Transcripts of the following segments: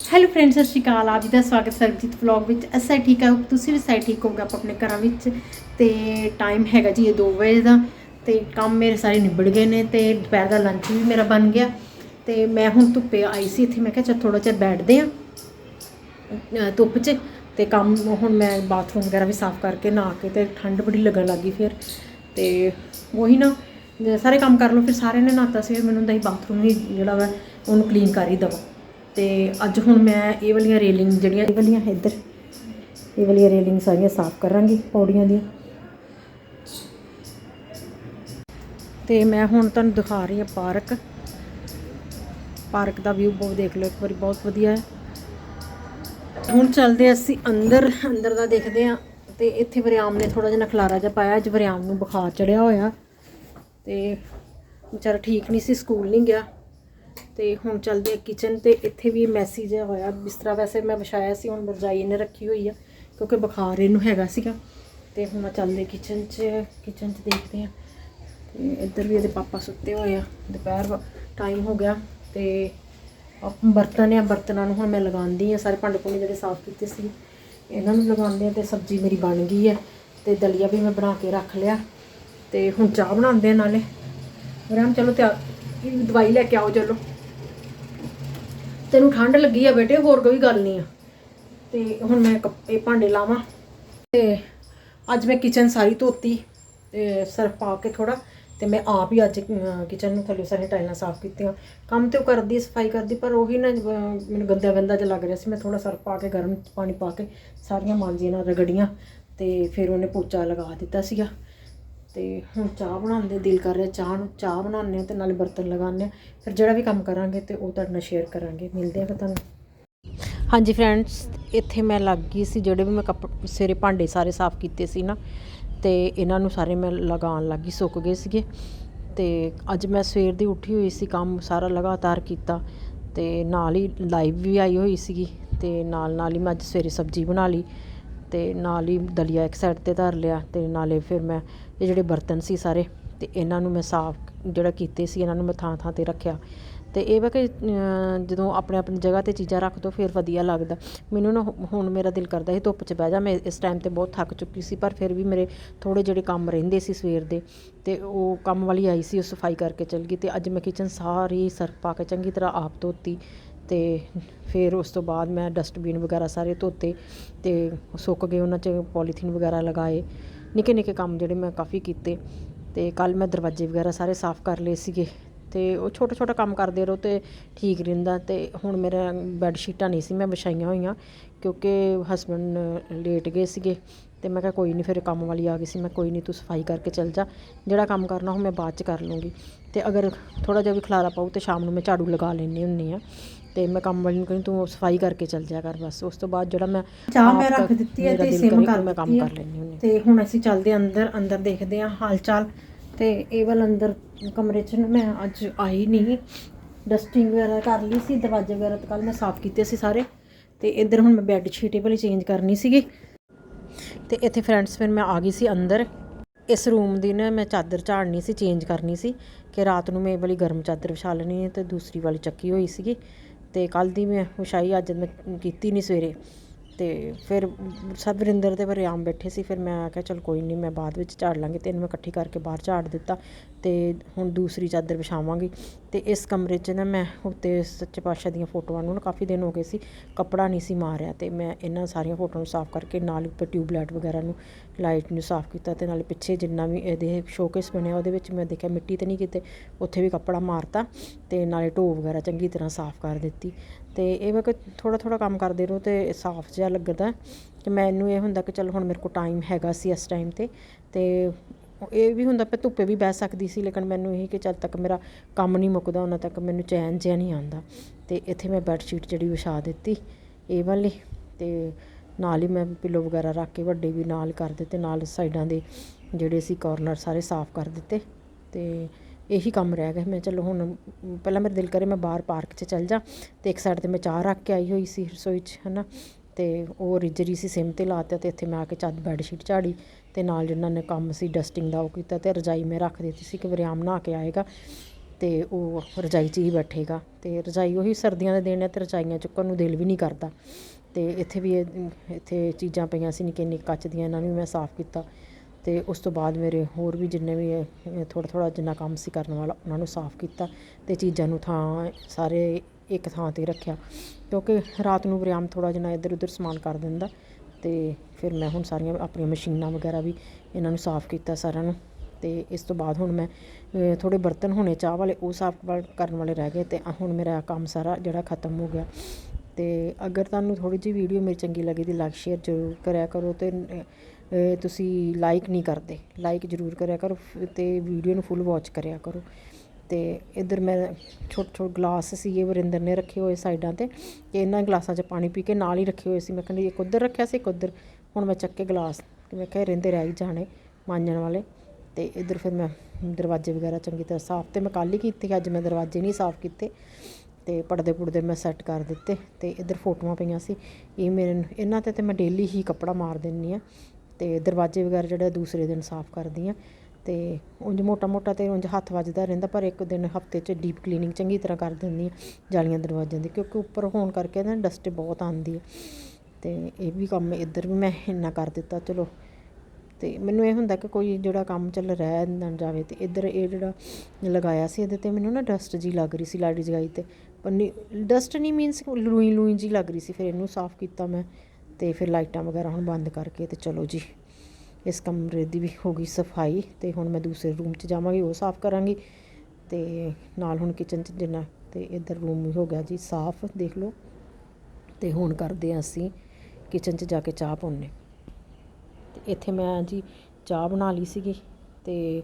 Hello friends ਸਤਿ ਸ਼੍ਰੀ ਅਕਾਲ। ਆਪ ਜੀ ਦਾ ਸਵਾਗਤ ਸਰਬਜੀਤ ਵਲੌਗ ਵਿੱਚ। ਅਸਾਂ ਠੀਕ ਆ ਤੁਸੀਂ ਵੀ ਸਾਈ ਠੀਕ ਹੋਗਾ ਆਪਾਂ ਆਪਣੇ ਘਰਾਂ ਵਿੱਚ। ਤੇ ਟਾਈਮ ਹੈਗਾ ਜੀ ਇਹ 2 ਵਜੇ ਦਾ। ਤੇ ਕੰਮ ਮੇਰੇ ਸਾਰੇ ਨਿਬੜ ਗਏ ਨੇ ਤੇ ਦੁਪਹਿਰ ਦਾ ਲੰਚ ਵੀ ਮੇਰਾ ਬਣ ਗਿਆ। ਤੇ ਮੈਂ ਹੁਣ ਧੁੱਪੇ ਆਈ ਸੀ ਇੱਥੇ। ਮੈਂ ਕਿਹਾ ਚੱਲ ਥੋੜਾ ਚਿਰ ਬੈਠਦੇ ਆ ਧੁੱਪ 'ਚ। ਤੇ ਕੰਮ ਹੁਣ ਮੈਂ ਬਾਥਰੂਮ ਵਗੈਰਾ ਵੀ ਸਾਫ਼ ਕਰਕੇ ਨਹਾ ਕੇ ਤੇ ਠੰਡ ਬੜੀ ਲੱਗਣ ਲੱਗੀ ਫਿਰ। ਤੇ ਉਹੀ ਨਾ ਸਾਰੇ ਕੰਮ ਕਰ ਲਓ, ਫਿਰ ਸਾਰਿਆਂ ਨੇ ਨਹਾਤਾ ਸੀ। ਫਿਰ ਮੈਨੂੰ ਹੁੰਦਾ ਸੀ ਬਾਥਰੂਮ ਹੀ ਜਿਹੜਾ ਵਾ, ਉਹਨੂੰ ਕਲੀਨ ਕਰ ਹੀ ਦਵਾਂ। ਤੇ ਅੱਜ ਹੁਣ ਮੈਂ ਇਹ ਵਾਲੀਆਂ ਰੇਲਿੰਗ ਜਿਹੜੀਆਂ, ਇਹ ਵਾਲੀਆਂ ਇੱਧਰ। ਇਹ ਵਾਲੀਆਂ ਰੇਲਿੰਗ ਸਾਰੀਆਂ ਸਾਫ਼ ਕਰਾਂਗੀ, ਪੌੜੀਆਂ ਦੀਆਂ। ਤੇ ਮੈਂ ਹੁਣ ਤੁਹਾਨੂੰ ਦਿਖਾ ਰਹੀ ਹਾਂ ਪਾਰਕ। ਪਾਰਕ ਦਾ ਵਿਊ ਬਹੁਤ ਦੇਖ ਲਓ, ਇੱਕ ਵਾਰੀ ਬਹੁਤ ਵਧੀਆ ਹੈ। ਹੁਣ ਚੱਲਦੇ ਅਸੀਂ ਅੰਦਰ ਅੰਦਰ ਦਾ ਦੇਖਦੇ ਹਾਂ। ਤੇ ਇੱਥੇ ਵਰਿਆਮ ਨੇ ਥੋੜਾ ਜਿਹਾ ਖਲਾਰਾ ਜਿਹਾ ਪਾਇਆ, ਅੱਜ ਵਰਿਆਮ ਨੂੰ ਬੁਖਾਰ ਚੜਿਆ ਹੋਇਆ। ਤੇ ਵਿਚਾਰਾ ਠੀਕ ਨਹੀਂ ਸੀ, ਸਕੂਲ ਨਹੀਂ ਗਿਆ। ਤੇ ਹੁਣ ਚੱਲਦੇ ਆ ਕਿਚਨ ਤੇ ਇੱਥੇ ਵੀ ਮੈਸੀ ਜਿਹਾ ਹੋਇਆ। ਬਿਸਤਰਾ ਵੈਸੇ ਮੈਂ ਵਿਛਾਇਆ ਸੀ, ਹੁਣ ਰਜਾਈ ਇਹਨੇ ਰੱਖੀ ਹੋਈ ਆ, ਕਿਉਂਕਿ ਬੁਖਾਰ ਇਹਨੂੰ ਹੈਗਾ ਸੀਗਾ। ਤੇ ਹੁਣ ਮੈਂ ਚੱਲਦੇ ਕਿਚਨ 'ਚ ਕਿਚਨ 'ਚ ਦੇਖਦੇ ਆ। ਤੇ ਇੱਧਰ ਵੀ ਇਹਦੇ ਪਾਪਾ ਸੁੱਤੇ ਹੋਏ ਆ। ਦੁਪਹਿਰ ਟਾਈਮ ਹੋ ਗਿਆ ਤੇ ਬਰਤਨ ਆ ਬਰਤਨਾਂ ਨੂੰ ਹੁਣ ਮੈਂ ਲਗਾਉਂਦੀ ਆ। ਸਾਰੇ ਭਾਂਡੇ ਭੁੰਡੇ ਜਿਹੜੇ ਸਾਫ਼ ਕੀਤੇ ਸੀ, ਇਹਨਾਂ ਨੂੰ ਲਗਾਉਂਦੇ ਆ ਤੇ ਸਬਜ਼ੀ ਮੇਰੀ ਬਣ ਗਈ ਹੈ ਤੇ ਦਲੀਆ ਵੀ ਮੈਂ ਬਣਾ ਕੇ ਰੱਖ ਲਿਆ। ਤੇ ਹੁਣ ਚਾਹ ਬਣਾਉਂਦੇ ਆ ਨਾਲੇ। ਰਾਮ, ਚਲੋ ਤਿਆਰ ਤੇ ਦਵਾਈ ਲੈ ਕੇ ਆਓ ਚਲੋ। ਤੈਨੂੰ ਠੰਡ ਲੱਗੀ ਆ ਬੇਟੇ, ਹੋਰ ਕੋਈ ਗੱਲ ਨਹੀਂ ਆ। ਤੇ ਹੁਣ ਮੈਂ ਕੱਪ- ਇਹ ਭਾਂਡੇ ਲਾਵਾਂ। ਤੇ ਅੱਜ ਮੈਂ ਕਿਚਨ ਸਾਰੀ ਧੋਤੀ, ਤੇ ਸਰਫ ਪਾ ਕੇ ਥੋੜਾ ਤੇ ਮੈਂ ਆਪ ਹੀ ਅੱਜ ਕਿਚਨ ਨੂੰ ਥੱਲੇ ਸਾਰੀਆਂ ਟਾਈਲਾਂ ਸਾਫ਼ ਕੀਤੀਆਂ। ਕੰਮ ਤੇ ਉਹ ਕਰਦੀ ਸਫ਼ਾਈ ਕਰਦੀ, ਪਰ ਉਹੀ ਨਾ ਮੈਨੂੰ ਗੰਦਾ ਗੰਦਾ ਜਿਹਾ ਲੱਗ ਰਿਹਾ ਸੀ। ਮੈਂ ਥੋੜਾ ਸਰਫ ਪਾ ਕੇ, ਗਰਮ ਪਾਣੀ ਪਾ ਕੇ ਸਾਰੀਆਂ ਮਾਂਜੀਆਂ ਨਾਲ ਰਗੜੀਆਂ, ਤੇ ਫਿਰ ਉਹਨੇ ਪੋਚਾ ਲਗਾ ਦਿੱਤਾ ਸੀਗਾ। ਤੇ ਹੁਣ ਚਾਹ ਬਣਾਉਣ ਦੇ ਦਿਲ ਕਰ ਰਿਹਾ, ਚਾਹ ਨੂੰ ਚਾਹ ਬਣਾਉਂਦੇ ਹਾਂ ਤੇ ਨਾਲੇ ਬਰਤਨ ਲਗਾਉਂਦੇ ਹਾਂ। ਫਿਰ ਜਿਹੜਾ ਵੀ ਕੰਮ ਕਰਾਂਗੇ ਤੇ ਉਹ ਤੁਹਾਡੇ ਨਾਲ ਸ਼ੇਅਰ ਕਰਾਂਗੇ। ਮਿਲਦੇ ਆ ਫਿਰ ਤੁਹਾਨੂੰ। ਹਾਂਜੀ ਫਰੈਂਡਸ ਇੱਥੇ ਮੈਂ ਲੱਗ ਗਈ ਸੀ ਜਿਹੜੇ ਵੀ ਮੈਂ ਕੱਪ, ਸਵੇਰੇ ਭਾਂਡੇ ਸਾਰੇ ਸਾਫ਼ ਕੀਤੇ ਸੀ ਨਾ, ਤੇ ਇਹਨਾਂ ਨੂੰ ਸਾਰੇ ਮੈਂ ਲਗਾਉਣ ਲੱਗੀ ਸੁੱਕ ਗਏ ਸੀਗੇ। ਤੇ ਅੱਜ ਮੈਂ ਸਵੇਰ ਦੀ ਉੱਠੀ ਹੋਈ ਸੀ, ਕੰਮ ਸਾਰਾ ਲਗਾਤਾਰ ਕੀਤਾ, ਤੇ ਨਾਲ ਹੀ ਲਾਈਵ ਵੀ ਆਈ ਹੋਈ ਸੀਗੀ, ਤੇ ਨਾਲ ਨਾਲ ਹੀ ਮੈਂ ਅੱਜ ਸਵੇਰੇ ਸਬਜ਼ੀ ਬਣਾ ਲਈ। ਅਤੇ ਨਾਲ ਹੀ ਦਲੀਆ ਇੱਕ ਸਾਈਡ ਤੇ ਧਰ ਲਿਆ ਅਤੇ ਨਾਲੇ ਫਿਰ ਮੈਂ ਇਹ ਜਿਹੜੇ ਬਰਤਨ ਸੀ ਸਾਰੇ ਅਤੇ ਇਹਨਾਂ ਨੂੰ ਮੈਂ ਸਾਫ਼ ਜਿਹੜਾ ਕੀਤੇ ਸੀ ਇਹਨਾਂ ਨੂੰ ਮੈਂ ਥਾਂ ਥਾਂ ਤੇ ਰੱਖਿਆ। ਅਤੇ ਇਹ ਵਾ ਕਿ ਜਦੋਂ ਆਪਣੇ ਆਪਣੀ ਜਗ੍ਹਾ ਤੇ ਚੀਜ਼ਾਂ ਰੱਖ ਦਿਉ ਫਿਰ ਵਧੀਆ ਲੱਗਦਾ। ਮੈਨੂੰ ਨਾ ਹੁਣ ਮੇਰਾ ਦਿਲ ਕਰਦਾ ਸੀ ਧੁੱਪ 'ਚ ਬਹਿ ਜਾ। ਮੈਂ ਇਸ ਟਾਈਮ ਤੇ ਬਹੁਤ ਥੱਕ ਚੁੱਕੀ ਸੀ ਪਰ ਫਿਰ ਵੀ ਮੇਰੇ ਥੋੜ੍ਹੇ ਜਿਹੜੇ ਕੰਮ ਰਹਿੰਦੇ ਸੀ ਸਵੇਰ ਦੇ ਅਤੇ ਉਹ ਕੰਮ ਵਾਲੀ ਆਈ ਸੀ ਉਹ ਸਫ਼ਾਈ ਕਰਕੇ ਚਲ ਗਈ ਅਤੇ ਅੱਜ ਮੈਂ ਕਿਚਨ ਸਾਰੀ ਸਰਫ ਪਾ ਕੇ ਚੰਗੀ ਤਰ੍ਹਾਂ ਆਪ ਧੋਤੀ ਅਤੇ ਫਿਰ ਉਸ ਤੋਂ ਬਾਅਦ ਮੈਂ ਡਸਟਬਿਨ ਵਗੈਰਾ ਸਾਰੇ ਧੋਤੇ ਅਤੇ ਸੁੱਕ ਗਏ, ਉਹਨਾਂ 'ਚ ਪੋਲੀਥੀਨ ਵਗੈਰਾ ਲਗਾਏ। ਨਿੱਕੇ ਨਿੱਕੇ ਕੰਮ ਜਿਹੜੇ ਮੈਂ ਕਾਫੀ ਕੀਤੇ ਅਤੇ ਕੱਲ੍ਹ ਮੈਂ ਦਰਵਾਜ਼ੇ ਵਗੈਰਾ ਸਾਰੇ ਸਾਫ਼ ਕਰ ਲਏ ਸੀਗੇ ਅਤੇ ਉਹ ਛੋਟਾ ਛੋਟਾ ਕੰਮ ਕਰਦੇ ਰਹੋ ਤੇ ਠੀਕ ਰਹਿੰਦਾ ਅਤੇ ਹੁਣ ਮੇਰਾ ਬੈੱਡ ਸ਼ੀਟਾਂ ਨਹੀਂ ਸੀ, ਮੈਂ ਵਿਛਾਈਆਂ ਹੋਈਆਂ ਕਿਉਂਕਿ ਹਸਬੈਂਡ ਲੇਟ ਗਏ ਸੀਗੇ। ਤੇ ਮੈਂ ਕਿਹਾ ਕੋਈ ਨਹੀਂ ਫਿਰ ਕੰਮ ਵਾਲੀ ਆ ਗਈ ਸੀ ਮੈਂ ਕੋਈ ਨਹੀਂ ਤੂੰ ਸਫ਼ਾਈ ਕਰਕੇ ਚੱਲ ਜਾ। ਜਿਹੜਾ ਕੰਮ ਕਰਨਾ ਉਹ ਮੈਂ ਬਾਅਦ ਚ ਕਰ ਲੂੰਗੀ। ਤੇ ਅਗਰ ਥੋੜਾ ਜਿਹਾ ਵੀ ਖਲਾਰਾ ਪਾਉ ਤੇ ਸ਼ਾਮ ਨੂੰ ਮੈਂ ਝਾੜੂ ਲਗਾ ਲੈਣੀ ਹੁੰਨੀ ਆ ਤੇ ਮੈਂ ਕੰਮ ਵਾਲੀ ਨੂੰ ਕਹਿੰਦੀ ਤੂੰ ਸਫ਼ਾਈ ਕਰਕੇ ਚੱਲ ਜਾ ਕਰ ਬਸ। ਉਸ ਤੋਂ ਬਾਅਦ ਜਿਹੜਾ ਮੈਂ ਚਾਹ ਮੈਂ ਰੱਖ ਦਿੱਤੀ ਹੈ ਤੇ ਸਿਮ ਕਰੇ ਮੈਂ ਕੰਮ। ਕਰ ਲੈਣੀ ਹੁੰਨੀ ਤੇ ਹੁਣ ਅਸੀਂ ਚੱਲਦੇ ਅੰਦਰ ਅੰਦਰ ਦੇਖਦੇ ਹਾਂ ਹਾਲ ਚਾਲ ਤੇ ਇਹ ਵਾਲ ਅੰਦਰ ਕਮਰੇ 'ਚ ਮੈਂ ਅੱਜ ਆਈ ਨਹੀਂ। ਡਸਟਿੰਗ ਵਗੈਰਾ ਕਰ ਲਈ ਸੀ ਦਰਵਾਜ਼ੇ ਵਗੈਰਾ ਤਾਂ ਕੱਲ ਮੈਂ ਸਾਫ਼ ਕੀਤੇ ਸੀ ਸਾਰੇ। ਤੇ ਇੱਧਰ ਹੁਣ ਮੈਂ ਬੈੱਡ ਸ਼ੀਟ ਇਹ ਵਾਲੀ ਚੇਂਜ ਕਰਨੀ ਸੀਗੀ। ਤੇ ਇੱਥੇ ਫਰੈਂਡਸ ਫਿਰ ਮੈਂ ਆ ਗਈ ਸੀ ਅੰਦਰ। ਇਸ ਰੂਮ ਦੀ ਨਾ ਮੈਂ ਚਾਦਰ ਝਾੜਨੀ ਸੀ, ਚੇਂਜ ਕਰਨੀ ਸੀ ਕਿ ਰਾਤ ਨੂੰ ਮੈਂ ਇਹ ਵਾਲੀ ਗਰਮ ਚਾਦਰ ਵਿਛਾ ਲੈਣੀ ਹੈ ਤੇ ਦੂਸਰੀ ਵਾਲੀ ਚੱਕੀ ਹੋਈ ਸੀਗੀ ਤੇ ਕੱਲ ਦੀ ਮੈਂ ਵਿਛਾਈ, ਅੱਜ ਮੈਂ ਕੀਤੀ ਨਹੀਂ ਸਵੇਰੇ। ਅਤੇ ਫਿਰ ਸਭ ਵਰਿੰਦਰ ਤੇ ਵਰਿਆਮ ਬੈਠੇ ਸੀ, ਫਿਰ ਮੈਂ ਆਖਿਆ ਚੱਲ ਕੋਈ ਨਹੀਂ ਮੈਂ ਬਾਅਦ ਵਿੱਚ ਝਾੜ ਲਾਂਗੀ ਅਤੇ ਇਹਨੂੰ ਮੈਂ ਇਕੱਠੀ ਕਰਕੇ ਬਾਹਰ ਝਾੜ ਦਿੱਤਾ ਅਤੇ ਹੁਣ ਦੂਸਰੀ ਚਾਦਰ ਵਿਛਾਵਾਂਗੀ ਅਤੇ ਇਸ ਕਮਰੇ 'ਚ ਨਾ ਮੈਂ ਉੱਤੇ ਸੱਚੇ ਪਾਤਸ਼ਾਹ ਦੀਆਂ ਫੋਟੋਆਂ ਨੂੰ ਨਾ ਕਾਫੀ ਦਿਨ ਹੋ ਗਏ ਸੀ, ਕੱਪੜਾ ਨਹੀਂ ਸੀ ਮਾਰਿਆ ਅਤੇ ਮੈਂ ਇਹਨਾਂ ਸਾਰੀਆਂ ਫੋਟੋਆਂ ਨੂੰ ਸਾਫ਼ ਕਰਕੇ ਨਾਲ ਉੱਪਰ ਟਿਊਬਲਾਈਟ ਵਗੈਰਾ ਨੂੰ, ਲਾਈਟ ਨੂੰ ਸਾਫ਼ ਕੀਤਾ ਅਤੇ ਨਾਲੇ ਪਿੱਛੇ ਜਿੰਨਾ ਵੀ ਇਹਦੇ ਸ਼ੋਕੇਸ ਬਣਿਆ ਉਹਦੇ ਵਿੱਚ ਮੈਂ ਦੇਖਿਆ ਮਿੱਟੀ ਤਾਂ ਨਹੀਂ ਕਿਤੇ, ਉੱਥੇ ਵੀ ਕੱਪੜਾ ਮਾਰਤਾ ਅਤੇ ਨਾਲੇ ਢੋ ਵਗੈਰਾ ਚੰਗੀ ਤਰ੍ਹਾਂ ਸਾਫ਼ ਕਰ ਦਿੱਤੀ ਤੇ ਇਹ ਵਾ ਕਿ ਥੋੜਾ ਥੋੜਾ ਕੰਮ ਕਰਦੇ ਰਹੋ ਤੇ ਸਾਫ਼ ਜਿਹਾ ਲੱਗਦਾ ਕਿ ਮੈਨੂੰ ਇਹ ਹੁੰਦਾ ਕਿ ਚਲ ਹੁਣ ਮੇਰੇ ਕੋਲ ਟਾਈਮ ਹੈਗਾ ਸੀ ਇਸ ਟਾਈਮ ਤੇ ਤੇ ਇਹ ਵੀ ਹੁੰਦਾ ਕਿ ਧੁੱਪੇ ਵੀ ਬਹਿ ਸਕਦੀ ਸੀ, ਲੇਕਿਨ ਮੈਨੂੰ ਇਹ ਕਿ ਜਦ ਤੱਕ ਮੇਰਾ ਕੰਮ ਨਹੀਂ ਮੁੱਕਦਾ, ਉਹਨਾਂ ਤੱਕ ਮੈਨੂੰ ਚੈਨ ਜਿਹਾ ਨਹੀਂ ਆਉਂਦਾ। ਤੇ ਇੱਥੇ ਮੈਂ ਬੈੱਡ ਸ਼ੀਟ ਜਿਹੜੀ ਵਿਛਾ ਦਿੱਤੀ ਇਹ ਵਾਲੀ ਤੇ ਨਾਲ ਹੀ ਮੈਂ ਪਿੱਲੋ ਵਗੈਰਾ ਰੱਖ ਕੇ ਵੱਡੇ ਵੀ ਨਾਲ ਕਰ ਦਿੱਤੇ, ਨਾਲ ਸਾਈਡਾਂ ਦੇ ਜਿਹੜੇ ਸੀ ਕਾਰਨਰ ਸਾਰੇ ਸਾਫ਼ ਕਰ ਦਿੱਤੇ ਤੇ ਇਹੀ ਕੰਮ ਰਹਿ ਗਿਆ। ਮੈਂ ਚਲੋ ਹੁਣ ਪਹਿਲਾਂ ਮੇਰਾ ਦਿਲ ਕਰੇ ਮੈਂ ਬਾਹਰ ਪਾਰਕ 'ਚ ਚੱਲ ਜਾ ਤੇ ਇੱਕ ਸਾਈਡ ਤੇ ਮੈਂ ਚਾਹ ਰੱਖ ਕੇ ਆਈ ਹੋਈ ਸੀ ਰਸੋਈ 'ਚ, ਹਨਾ। ਤੇ ਉਹ ਰਿਜਰੀ ਸੀ ਸਿਮ ਤੇ ਲਾਤਾ ਤੇ ਇੱਥੇ ਮੈਂ ਆ ਕੇ ਚੱਦ ਬੈੱਡ ਸ਼ੀਟ ਝਾੜੀ ਤੇ ਨਾਲ ਜਿਨ੍ਹਾਂ ਨੇ ਕੰਮ ਸੀ ਡਸਟਿੰਗ ਦਾ ਉਹ ਕੀਤਾ ਤੇ ਰਜਾਈ ਮੈਂ ਰੱਖ ਦਿੱਤੀ ਸੀ ਕਿ ਵਰਿਆਮ ਨਹਾ ਕੇ ਆਏਗਾ ਤੇ ਉਹ ਰਜਾਈ 'ਚ ਹੀ ਬੈਠੇਗਾ। ਤੇ ਰਜਾਈ ਉਹੀ ਸਰਦੀਆਂ ਦੇ ਦਿਨ ਹੈ ਤੇ ਰਜਾਈਆਂ ਚੁੱਕਣ ਨੂੰ ਦਿਲ ਵੀ ਨਹੀਂ ਕਰਦਾ। ਤੇ ਇੱਥੇ ਵੀ ਇੱਥੇ ਚੀਜ਼ਾਂ ਪਈਆਂ ਸੀ ਨਿੱਕੇ ਨਿੱਕੇ ਕੱਚ ਦੀਆਂ, ਇਹਨਾਂ ਨੂੰ ਵੀ ਮੈਂ ਸਾਫ਼ ਕੀਤਾ। ਅਤੇ ਉਸ ਤੋਂ ਬਾਅਦ ਮੇਰੇ ਹੋਰ ਵੀ ਜਿੰਨੇ ਵੀ ਥੋੜ੍ਹਾ ਥੋੜ੍ਹਾ ਜਿੰਨਾ ਕੰਮ ਸੀ ਕਰਨ ਵਾਲਾ, ਉਹਨਾਂ ਨੂੰ ਸਾਫ਼ ਕੀਤਾ ਅਤੇ ਚੀਜ਼ਾਂ ਨੂੰ ਥਾਂ ਸਾਰੇ ਇੱਕ ਥਾਂ ਤੇ ਰੱਖਿਆ ਕਿਉਂਕਿ ਰਾਤ ਨੂੰ ਵਰਿਆਮ ਥੋੜ੍ਹਾ ਜਿਹਾ ਇੱਧਰ ਉੱਧਰ ਸਮਾਨ ਕਰ ਦਿੰਦਾ ਅਤੇ ਫਿਰ ਮੈਂ ਹੁਣ ਸਾਰੀਆਂ ਆਪਣੀਆਂ ਮਸ਼ੀਨਾਂ ਵਗੈਰਾ ਵੀ ਇਹਨਾਂ ਨੂੰ ਸਾਫ਼ ਕੀਤਾ ਸਾਰਿਆਂ ਨੂੰ ਅਤੇ ਇਸ ਤੋਂ ਬਾਅਦ ਹੁਣ ਮੈਂ ਥੋੜ੍ਹੇ ਬਰਤਨ ਹੋਣੇ ਚਾਹ ਵਾਲੇ ਉਹ ਸਾਫ਼ ਵਾ- ਕਰਨ ਵਾਲੇ ਰਹਿ ਗਏ ਅਤੇ ਹੁਣ ਮੇਰਾ ਕੰਮ ਸਾਰਾ ਜਿਹੜਾ ਖਤਮ ਹੋ ਗਿਆ ਅਤੇ ਅਗਰ ਤੁਹਾਨੂੰ ਥੋੜ੍ਹੀ ਜਿਹੀ ਵੀਡੀਓ ਮੇਰੀ ਚੰਗੀ ਲੱਗੀ ਤਾਂ ਲਾਈਕ ਸ਼ੇਅਰ ਜ਼ਰੂਰ ਕਰਿਆ ਕਰੋ ਅਤੇ ਤੁਸੀਂ ਲਾਈਕ ਨਹੀਂ ਕਰਦੇ। ਲਾਈਕ ਜ਼ਰੂਰ ਕਰਿਆ ਕਰੋ ਅਤੇ ਵੀਡੀਓ ਨੂੰ ਫੁੱਲ ਵਾਚ ਕਰਿਆ ਕਰੋ। ਅਤੇ ਇੱਧਰ ਮੈਂ ਛੋਟੇ ਛੋਟੇ ਗਲਾਸ ਸੀਗੇ ਵਰਿੰਦਰ ਨੇ ਰੱਖੇ ਹੋਏ ਸਾਈਡਾਂ ਤੇ ਕਿ ਇਹਨਾਂ ਗਲਾਸਾਂ 'ਚ ਪਾਣੀ ਪੀ ਕੇ ਨਾਲ ਹੀ ਰੱਖੇ ਹੋਏ ਸੀ। ਮੈਂ ਕਹਿੰਦੀ ਇੱਕ ਉੱਧਰ ਰੱਖਿਆ ਸੀ, ਇੱਕ ਉੱਧਰ। ਹੁਣ ਮੈਂ ਚੱਕ ਕੇ ਗਲਾਸ ਕਿ ਮੈਂ ਕਿਹਾ ਰਹਿੰਦੇ ਰਹਿ ਹੀ ਜਾਣੇ ਮਾਂਜਣ ਵਾਲੇ। ਅਤੇ ਇੱਧਰ ਫਿਰ ਮੈਂ ਦਰਵਾਜ਼ੇ ਵਗੈਰਾ ਚੰਗੀ ਤਰ੍ਹਾਂ ਸਾਫ਼ ਤੇ ਮੈਂ ਕੱਲ੍ਹ ਹੀ ਕੀਤੇ, ਅੱਜ ਮੈਂ ਦਰਵਾਜ਼ੇ ਨਹੀਂ ਸਾਫ਼ ਕੀਤੇ। ਤੇ ਪਰਦੇ ਪੁਰਦੇ ਮੈਂ ਸੈੱਟ ਕਰ ਦਿੱਤੇ ਤੇ ਇੱਧਰ ਫੋਟੋਆਂ ਪਈਆਂ ਸੀ। ਇਹ ਮੇਰੇ, ਇਹਨਾਂ ਤੇ ਤੇ ਮੈਂ ਡੇਲੀ ਹੀ ਕੱਪੜਾ ਮਾਰ ਦਿੰਨੀ ਆ ਅਤੇ ਦਰਵਾਜ਼ੇ ਵਗੈਰਾ ਜਿਹੜਾ ਦੂਸਰੇ ਦਿਨ ਸਾਫ਼ ਕਰਦੀ ਹਾਂ ਅਤੇ ਉਂਝ ਮੋਟਾ ਮੋਟਾ ਤੇ ਉਂਝ ਹੱਥ ਵੱਜਦਾ ਰਹਿੰਦਾ, ਪਰ ਇੱਕ ਦਿਨ ਹਫ਼ਤੇ 'ਚ ਡੀਪ ਕਲੀਨਿੰਗ ਚੰਗੀ ਤਰ੍ਹਾਂ ਕਰ ਦਿੰਦੀ ਆ ਜਾਲੀਆਂ ਦਰਵਾਜ਼ਿਆਂ ਦੀ, ਕਿਉਂਕਿ ਉੱਪਰ ਹੋਣ ਕਰਕੇ ਨਾ ਡਸਟ ਬਹੁਤ ਆਉਂਦੀ ਹੈ ਅਤੇ ਇਹ ਵੀ ਕੰਮ ਇੱਧਰ ਵੀ ਮੈਂ ਇੰਨਾ ਕਰ ਦਿੱਤਾ, ਚਲੋ। ਅਤੇ ਮੈਨੂੰ ਇਹ ਹੁੰਦਾ ਕਿ ਕੋਈ ਜਿਹੜਾ ਕੰਮ ਚੱਲ ਰਹਿ ਨਾ ਜਾਵੇ ਅਤੇ ਇੱਧਰ ਇਹ ਜਿਹੜਾ ਲਗਾਇਆ ਸੀ ਇਹਦੇ ਤੇ ਮੈਨੂੰ ਨਾ ਡਸਟ ਜੀ ਲੱਗ ਰਹੀ ਸੀ ਲਾੜੀ ਜਗਾਈ ਤੇ, ਪਰ ਡਸਟ ਨਹੀਂ ਮੀਨਸ ਲੂਈ ਲੂਈ ਜੀ ਲੱਗ ਰਹੀ ਸੀ, ਫਿਰ ਇਹਨੂੰ ਸਾਫ਼ ਕੀਤਾ ਮੈਂ ਤੇ ਫਿਰ ਲਾਈਟਾਂ ਵਗੈਰਾ ਹੁਣ ਬੰਦ ਕਰਕੇ ਤੇ ਚਲੋ ਜੀ, ਇਸ ਕਮਰੇ ਦੀ ਵੀ ਹੋ ਗਈ ਸਫ਼ਾਈ ਤੇ ਹੁਣ ਮੈਂ ਦੂਸਰੇ ਰੂਮ 'ਚ ਜਾਵਾਂਗੀ, ਉਹ ਸਾਫ਼ ਕਰਾਂਗੀ ਤੇ ਨਾਲ ਹੁਣ ਕਿਚਨ 'ਚ ਜਿੰਨਾ ਤੇ ਇੱਧਰ ਰੂਮ ਵੀ ਹੋ ਗਿਆ ਜੀ ਸਾਫ਼, ਦੇਖ ਲਓ ਤੇ ਹੁਣ ਕਰਦੇ ਹਾਂ ਅਸੀਂ ਕਿਚਨ 'ਚ ਜਾ ਕੇ ਚਾਹ ਪਾਉਂਦੇ ਤੇ ਇੱਥੇ ਮੈਂ ਜੀ ਚਾਹ ਬਣਾ ਲਈ ਸੀਗੀ ਤੇ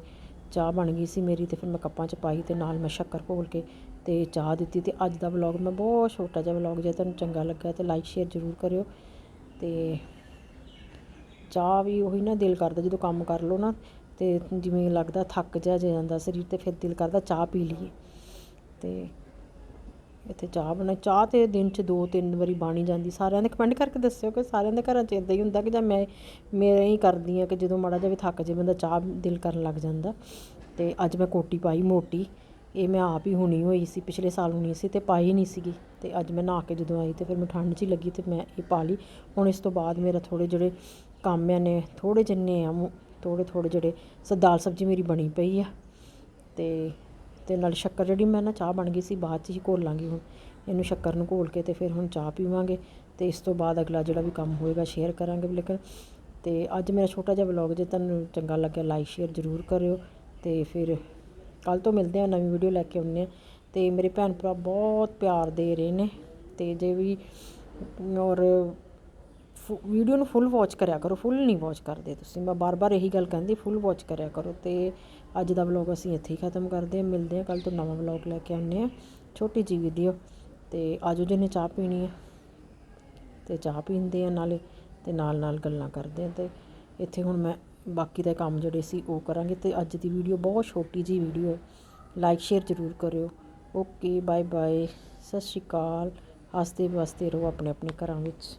ਚਾਹ ਬਣ ਗਈ ਸੀ ਮੇਰੀ ਤੇ ਫਿਰ ਮੈਂ ਕੱਪਾਂ 'ਚ ਪਾਈ ਤੇ ਨਾਲ ਮੈਂ ਸ਼ੱਕਰ ਘੋਲ ਕੇ ਤੇ ਚਾਹ ਦਿੱਤੀ ਤੇ ਅੱਜ ਦਾ ਵਲੌਗ ਮੈਂ ਬਹੁਤ ਛੋਟਾ ਜਿਹਾ ਵਲੌਗ ਜੇ ਤੁਹਾਨੂੰ ਚੰਗਾ ਲੱਗਾ ਤੇ ਲਾਈਕ ਸ਼ੇਅਰ ਜ਼ਰੂਰ ਕਰਿਓ। ਅਤੇ ਚਾਹ ਵੀ ਉਹੀ ਨਾ ਦਿਲ ਕਰਦਾ ਜਦੋਂ ਕੰਮ ਕਰ ਲਓ ਨਾ ਤੇ ਜਿਵੇਂ ਲੱਗਦਾ ਥੱਕ ਜਿਹਾ ਜਿਹਾ ਜਾਂਦਾ ਸਰੀਰ ਤੇ ਫਿਰ ਦਿਲ ਕਰਦਾ ਚਾਹ ਪੀ ਲਈਏ। ਅਤੇ ਇੱਥੇ ਚਾਹ ਬਣਾ, ਚਾਹ ਤਾਂ ਦਿਨ 'ਚ ਦੋ ਤਿੰਨ ਵਾਰੀ ਬਾਣੀ ਜਾਂਦੀ, ਸਾਰਿਆਂ ਦੇ ਕਮੈਂਟ ਕਰਕੇ ਦੱਸਿਓ ਕਿ ਸਾਰਿਆਂ ਦੇ ਘਰਾਂ 'ਚ ਇੱਦਾਂ ਹੀ ਹੁੰਦਾ ਕਿ ਜਾਂ ਮੈਂ ਮੇਰੇ ਹੀ ਕਰਦੀ ਹਾਂ ਕਿ ਜਦੋਂ ਮਾੜਾ ਜਿਹਾ ਵੀ ਥੱਕ ਜੇ ਬੰਦਾ ਚਾਹ ਦਿਲ ਕਰਨ ਲੱਗ ਜਾਂਦਾ। ਅਤੇ ਅੱਜ ਮੈਂ ਕੋਟੀ ਪਾਈ ਮੋਟੀ ਇਹ ਮੈਂ ਆਪ ਹੀ ਹੁਣੀ ਹੋਈ ਸੀ, ਪਿਛਲੇ ਸਾਲ ਹੁਣੀ ਸੀ ਤੇ ਪਾਈ ਨਹੀਂ ਸੀਗੀ। ਤੇ ਅੱਜ ਮੈਂ ਨਹਾ ਕੇ ਜਦੋਂ ਆਈ ਤੇ ਫਿਰ ਮੈਂ ਠੰਡ 'ਚ ਹੀ ਲੱਗੀ ਤੇ ਮੈਂ ਇਹ ਪਾ ਲਈ। ਹੁਣ ਇਸ ਤੋਂ ਬਾਅਦ ਮੇਰਾ ਥੋੜੇ ਜਿਹੜੇ ਕੰਮ ਆ ਨੇ ਥੋੜੇ ਜਿੰਨੇ ਆ ਥੋੜੇ ਥੋੜੇ ਜਿਹੜੇ ਸ, ਦਾਲ ਸਬਜ਼ੀ ਮੇਰੀ ਬਣੀ ਪਈ ਆ। ਤੇ ਤੇ ਨਾਲ ਸ਼ੱਕਰ ਜਿਹੜੀ ਮੈਂ ਨਾ ਚਾਹ ਬਣ ਗਈ ਸੀ, ਬਾਅਦ 'ਚ ਹੀ ਘੋਲਾਂਗੀ ਹੁਣ। ਇਹਨੂੰ ਸ਼ੱਕਰ ਨੂੰ ਘੋਲ ਕੇ ਤੇ ਫਿਰ ਹੁਣ ਚਾਹ ਪੀਵਾਂਗੇ। ਤੇ ਇਸ ਤੋਂ ਬਾਅਦ ਅਗਲਾ ਜਿਹੜਾ ਵੀ ਕੰਮ ਹੋਏਗਾ ਸ਼ੇਅਰ ਕਰਾਂਗੇ ਲੇਕਿਨ ਤੇ ਅੱਜ ਮੇਰਾ ਛੋਟਾ ਜਿਹਾ ਵਲੌਗ ਜੇ ਤੁਹਾਨੂੰ ਚੰਗਾ ਲੱਗਿਆ ਲਾਈਕ ਸ਼ੇਅਰ ਜ਼ਰੂਰ ਕਰਿਓ। ਤੇ ਫਿਰ ਕੱਲ ਤੋਂ ਮਿਲਦੇ ਹਾਂ, ਨਵੀਂ ਵੀਡੀਓ ਲੈ ਕੇ ਆਉਂਦੇ ਹਾਂ। ਅਤੇ ਮੇਰੇ ਭੈਣ ਭਰਾ ਬਹੁਤ ਪਿਆਰ ਦੇ ਰਹੇ ਨੇ। ਅਤੇ ਜੇ ਵੀ ਔਰ ਵੀਡੀਓ ਨੂੰ ਫੁੱਲ ਵਾਚ ਕਰਿਆ ਕਰੋ ਫੁੱਲ ਨਹੀਂ ਵਾਚ ਕਰਦੇ ਤੁਸੀਂ। ਮੈਂ ਬਾਰ-ਬਾਰ ਇਹੀ ਗੱਲ ਕਹਿੰਦੀ ਫੁੱਲ ਵਾਚ ਕਰਿਆ ਕਰੋ। ਤੇ ਅੱਜ ਦਾ ਵਲੌਗ ਅਸੀਂ ਇੱਥੇ ਹੀ ਖਤਮ ਕਰਦੇ ਹਾਂ। ਮਿਲਦੇ ਹਾਂ ਕੱਲ ਤੋਂ ਨਵਾਂ ਵਲੌਗ ਲੈ ਕੇ ਆਉਂਦੇ ਹਾਂ। ਛੋਟੀ ਜੀ ਵੀਡੀਓ ਤੇ ਆਜੋ ਜਿਹਨੇ ਚਾਹ ਪੀਣੀ ਹੈ। ਤੇ ਚਾਹ ਪੀਂਦੇ ਆ ਨਾਲੇ ਤੇ ਨਾਲ ਨਾਲ ਗੱਲਾਂ ਕਰਦੇ ਆ। ਤੇ ਇੱਥੇ ਹੁਣ ਮੈਂ ਬਾਕੀ ਦੇ ਕੰਮ ਜਿਹੜੇ ਸੀ ਉਹ ਕਰਾਂਗੇ ਤੇ ਅੱਜ ਦੀ ਵੀਡੀਓ ਬਹੁਤ ਛੋਟੀ ਜੀ ਵੀਡੀਓ ਹੈ। ਲਾਈਕ ਸ਼ੇਅਰ ਜ਼ਰੂਰ ਕਰਿਓ। ਓਕੇ ਬਾਏ ਬਾਏ ਸਤਿ ਸ਼੍ਰੀ ਅਕਾਲ। ਹੱਸਦੇ ਵਸਦੇ ਰਹੋ ਆਪਣੇ ਆਪਣੇ ਘਰਾਂ ਵਿੱਚ।